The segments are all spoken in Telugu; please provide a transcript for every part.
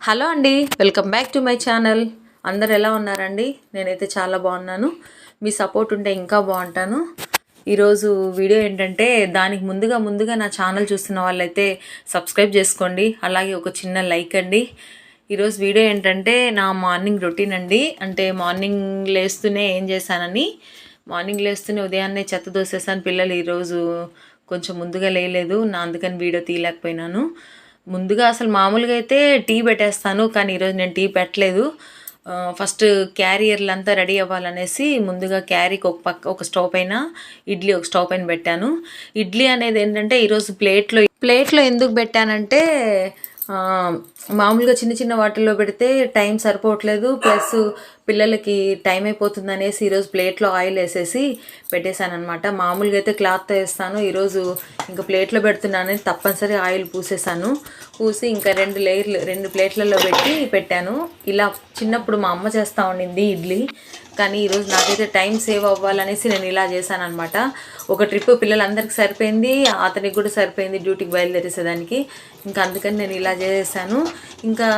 హలో అండి welcome back to my channel. అందరు ఎలా ఉన్నారండి? నేనైతే చాలా బాగున్నాను. మీ సపోర్ట్ ఉంటే ఇంకా బాగుంటాను. ఈరోజు వీడియో ఏంటంటే దానికి ముందుగా ముందుగా నా ఛానల్ చూస్తున్న వాళ్ళైతే సబ్స్క్రైబ్ చేసుకోండి. అలాగే ఒక చిన్న లైక్ అండి. ఈరోజు వీడియో ఏంటంటే నా మార్నింగ్ రొటీన్ అండి. అంటే మార్నింగ్ లేస్తూనే ఏం చేశానని. మార్నింగ్ లేస్తూనే ఉదయాన్నే చెత్త దోసేసాను పిల్లలు ఈరోజు కొంచెం ముందుగా లేయలేదు. నా అందుకని వీడియో తీయలేకపోయినాను. ముందుగా అసలు మామూలుగా అయితే టీ పెట్టేస్తాను కానీ ఈరోజు నేను టీ పెట్టలేదు. ఫస్ట్ క్యారియర్లు అంతా రెడీ అవ్వాలనేసి ముందుగా క్యారీకి ఒక పక్క ఒక స్టవ్ పైన ఇడ్లీ ఒక స్టవ్ పైన పెట్టాను. ఇడ్లీ అనేది ఏంటంటే ఈరోజు ప్లేట్లో ప్లేట్లో ఎందుకు పెట్టానంటే మామూలుగా చిన్న చిన్న వాటిల్లో పెడితే టైం సరిపోవట్లేదు. ప్లస్ పిల్లలకి టైం అయిపోతుంది అనేసి ఈరోజు ప్లేట్లో ఆయిల్ వేసేసి పెట్టేశాను అనమాట మామూలుగా అయితే క్లాత్తో వేస్తాను. ఈరోజు ఇంకా ప్లేట్లో పెడుతున్నానని తప్పనిసరి ఆయిల్ పూసేసాను పూసి ఇంకా రెండు లేయర్లు రెండు ప్లేట్లలో పెట్టి పెట్టాను. ఇలా చిన్నప్పుడు మా అమ్మ చేస్తూ ఉండింది ఇడ్లీ. కానీ ఈరోజు నాకైతే టైం సేవ్ అవ్వాలనేసి నేను ఇలా చేశాను అనమాట ఒక ట్రిప్ పిల్లలందరికీ సరిపోయింది అతనికి కూడా సరిపోయింది డ్యూటీకి బయలుదేరేసేదానికి. ఇంకా అందుకని నేను ఇలా చేశాను ఇంకా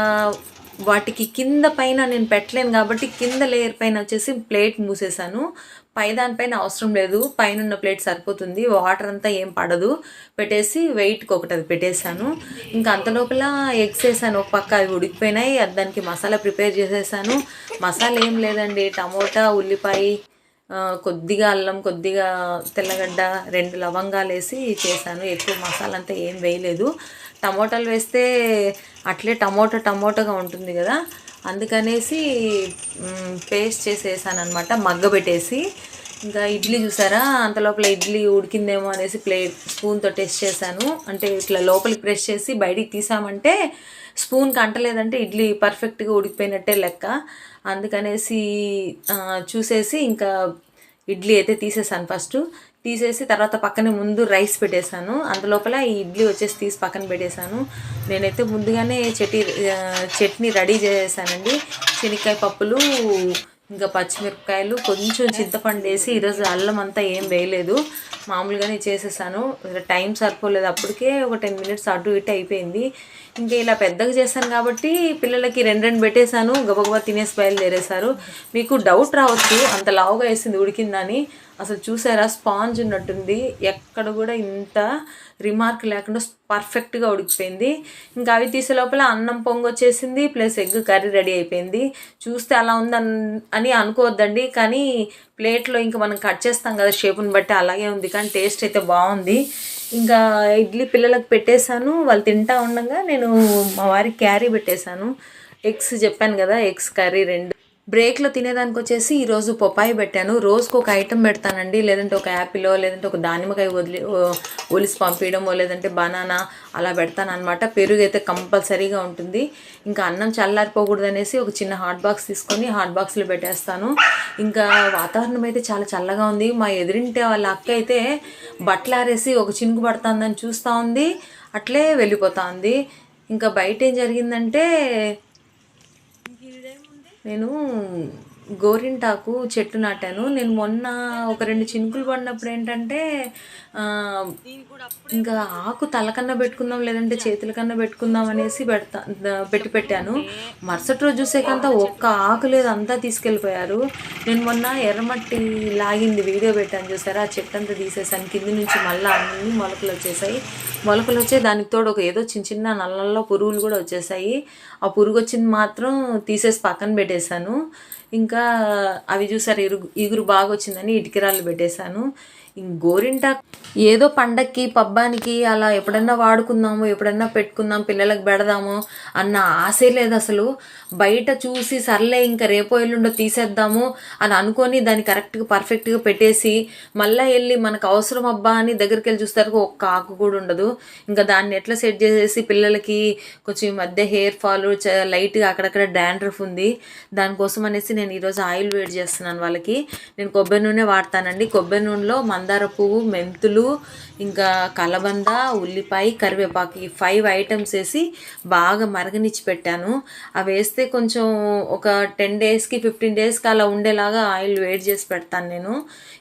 వాటికి కింద పైన నేను పెట్టలేను కాబట్టి కింద లేయర్ పైన వచ్చేసి ప్లేట్ మూసేసాను పై దానిపైన అవసరం లేదు. పైన ఉన్న ప్లేట్ సరిపోతుంది. వాటర్ అంతా ఏం పడదు. పెట్టేసి వెయిట్కి ఒకటి అది పెట్టేశాను. ఇంకా అంత లోపల ఎగ్స్ వేసాను. ఒక పక్క అవి ఉడికిపోయినాయి. అది దానికి మసాలా ప్రిపేర్ చేసేసాను. మసాలా ఏం లేదండి. టమోటా ఉల్లిపాయ కొద్దిగా అల్లం కొద్దిగా తెల్లగడ్డ రెండు లవంగాలు వేసి చేశాను. ఎక్కువ మసాలా అంతా ఏం వేయలేదు. టమోటాలు వేస్తే అట్లే టమోటా టమోటాగా ఉంటుంది కదా. అందుకనేసి పేస్ట్ చేసేసాను అనమాట మగ్గబెట్టేసి ఇంకా ఇడ్లీ చూసారా? అంత లోపల ఇడ్లీ ఉడికిందేమో అనేసి ప్లేట్ స్పూన్తో టెస్ట్ చేశాను. అంటే ఇట్లా లోపలికి ప్రెస్ చేసి బయటికి తీసామంటే స్పూన్కి అంటలేదంటే ఇడ్లీ పర్ఫెక్ట్గా ఉడికిపోయినట్టే లెక్క. అందుకనేసి చూసేసి ఇంకా ఇడ్లీ అయితే తీసేసాను ఫస్ట్ తీసేసి తర్వాత పక్కనే ముందు రైస్ పెట్టేశాను. అందులోపల ఈ ఇడ్లీ వచ్చేసి తీసి పక్కన పెట్టేశాను. నేనైతే ముందుగానే చట్నీ చట్నీ రెడీ చేసేసానండి శనక్కాయ పప్పులు ఇంకా పచ్చిమిరపకాయలు కొంచెం చింతపండు వేసి ఈరోజు అల్లం అంతా ఏం వేయలేదు. మామూలుగానే చేసేసాను. టైం సరిపోలేదు అప్పటికే ఒక టెన్ మినిట్స్ అటు ఇటు అయిపోయింది. ఇంకా ఇలా పెద్దగా చేశాను కాబట్టి పిల్లలకి రెండు రెండు పెట్టేశాను. గబగబా తినేసి బయలుదేరేశారు. మీకు డౌట్ రావచ్చు అంత లావుగా వేసింది ఉడికిందని. అసలు చూసారా? స్పాంజ్ ఉన్నట్టుంది. ఎక్కడ కూడా ఇంత రిమార్క్ లేకుండా పర్ఫెక్ట్గా ఉడికిపోయింది. ఇంకా అవి తీసే లోపల అన్నం పొంగు వచ్చేసింది ప్లస్ ఎగ్ కర్రీ రెడీ అయిపోయింది. చూస్తే అలా ఉందని అని అనుకోవద్దండి. కానీ ప్లేట్లో ఇంకా మనం కట్ చేస్తాం కదా షేపుని బట్టి అలాగే ఉంది. కానీ టేస్ట్ అయితే బాగుంది. ఇంకా ఇడ్లీ పిల్లలకు పెట్టేశాను. వాళ్ళు తింటా ఉండగా నేను మా వారికి క్యారీ పెట్టేశాను. ఎగ్స్ చెప్పాను కదా ఎగ్స్ కర్రీ రెండు బ్రేక్లో తినేదానికి వచ్చేసి ఈరోజు పొపాయి పెట్టాను. రోజుకు ఒక ఐటెం పెడతానండి. లేదంటే ఒక యాపిలో లేదంటే ఒక దానిమ్మకాయ వదిలి ఒలిసి పంపించడమో లేదంటే బనానా అలా పెడతాను అనమాట పెరుగు అయితే కంపల్సరీగా ఉంటుంది. ఇంకా అన్నం చల్లారిపోకూడదు అనేసి ఒక చిన్న హాట్ బాక్స్ తీసుకొని హాట్ బాక్స్లో పెట్టేస్తాను. ఇంకా వాతావరణం అయితే చాలా చల్లగా ఉంది. మా ఎదురింటి వాళ్ళ అక్క అయితే బట్టలు ఆరేసి ఒక చినుకు పడుతుందని చూస్తూ ఉంది. అట్లే వెళ్ళిపోతా ఉంది. ఇంకా బయట ఏం జరిగిందంటే నేను గోరింటాకు చెట్టు నాటాను. నేను మొన్న ఒక రెండు చినుకులు పడినప్పుడు ఏంటంటే ఇంకా ఆకు తలకన్నా పెట్టుకుందాం లేదంటే చేతుల కన్నా పెట్టుకుందాం అనేసి పెడతా పెట్టి పెట్టాను. మరుసటి రోజు చూసేకంతా ఒక్క ఆకు లేదు అంతా తీసుకెళ్ళిపోయారు. నేను మొన్న ఎర్రమట్టి లాగింది వీడియో పెట్టాను చూసారా? ఆ చెట్టు అంతా తీసేసాను. కింది నుంచి మళ్ళీ అన్ని మొలకలు వచ్చేసాయి. మొలకలు వచ్చే దానికి తోడు ఒక ఏదో చిన్న చిన్న నల్లల్లో పురుగులు కూడా వచ్చేసాయి. ఆ పురుగు వచ్చింది మాత్రం తీసేసి పక్కన పెట్టేశాను. ఇంకా అవి చూసారు ఇరుగు ఇగురు బాగా వచ్చిందని ఇటుకిరాళ్ళు పెట్టేశాను. ఇంక ఏదో పండక్కి పబ్బానికి అలా ఎప్పుడన్నా వాడుకుందాము ఎప్పుడన్నా పెట్టుకుందాం పిల్లలకు పెడదాము అన్న ఆశే లేదు అసలు. బయట చూసి సర్లే ఇంకా రేపో ఎల్లుండో తీసేద్దాము అని అనుకొని దాన్ని కరెక్ట్గా పర్ఫెక్ట్గా పెట్టేసి మళ్ళీ వెళ్ళి మనకు అవసరం అబ్బా అని దగ్గరికి వెళ్ళి చూస్తారు ఒక్క ఆకు కూడా ఉండదు. ఇంకా దాన్ని ఎట్లా సెట్ చేసేసి పిల్లలకి కొంచెం మధ్య హెయిర్ ఫాల్ లైట్గా అక్కడక్కడ డాండ్రఫ్ ఉంది. దానికోసం అనేసి నేను ఈరోజు ఆయిల్ వేడి చేస్తున్నాను వాళ్ళకి. నేను కొబ్బరి నూనె వాడతానండి. కొబ్బరి నూనెలో మంద మందార పువ్వు మెంతులు ఇంకా కలబంద ఉల్లిపాయ కరివేపాకు ఈ ఫైవ్ ఐటమ్స్ వేసి బాగా మరగనిచ్చి పెట్టాను. అవి వేస్తే కొంచెం ఒక టెన్ డేస్కి ఫిఫ్టీన్ డేస్కి అలా ఉండేలాగా ఆయిల్ వేడి చేసి పెడతాను నేను.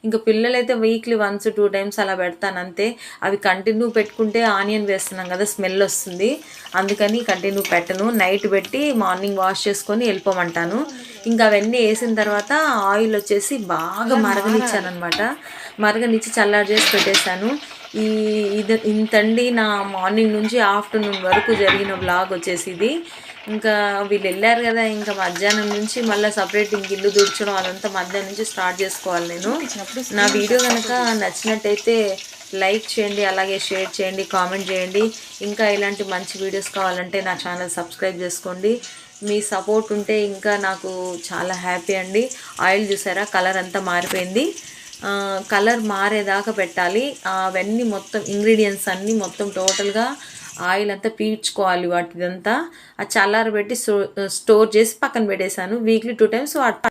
ఇంకా పిల్లలైతే వీక్లీ వన్స్ టూ టైమ్స్ అలా పెడతాను అంతే. అవి కంటిన్యూ పెట్టుకుంటే ఆనియన్ వేస్తున్నాం కదా స్మెల్ వస్తుంది. అందుకని కంటిన్యూ పెట్టను. నైట్ పెట్టి మార్నింగ్ వాష్ చేసుకొని వెళ్ళిపోమంటాను. ఇంకా అవన్నీ వేసిన తర్వాత ఆయిల్ వచ్చేసి బాగా మరగనిచ్చాను అనమాట మరగనిచ్చి చల్లారి చేసి పెట్టేశాను. ఈ ఇది ఇంతండి నా మార్నింగ్ నుంచి ఆఫ్టర్నూన్ వరకు జరిగిన బ్లాగ్ వచ్చేసి ఇది ఇంకా వీళ్ళు వెళ్ళారు కదా ఇంకా మధ్యాహ్నం నుంచి మళ్ళీ సపరేట్ ఇంక ఇల్లు దుడ్చడం అదంతా మధ్యాహ్నం నుంచి స్టార్ట్ చేసుకోవాలి నేను. నా వీడియో కనుక నచ్చినట్టయితే లైక్ చేయండి అలాగే షేర్ చేయండి కామెంట్ చేయండి. ఇంకా ఇలాంటి మంచి వీడియోస్ కావాలంటే నా ఛానల్ సబ్స్క్రైబ్ చేసుకోండి. మీ సపోర్ట్ ఉంటే ఇంకా నాకు చాలా హ్యాపీ అండి. ఆయిల్ చూసారా? కలర్ అంతా మారిపోయింది. కలర్ మారేదాకా పెట్టాలి. అవన్నీ మొత్తం ఇంగ్రీడియంట్స్ అన్నీ మొత్తం టోటల్గా ఆయిల్ అంతా పీల్చుకోవాలి వాటిదంతా. ఆ చల్లారబెట్టి స్టో స్టోర్ చేసి పక్కన పెట్టేశాను. Weekly two times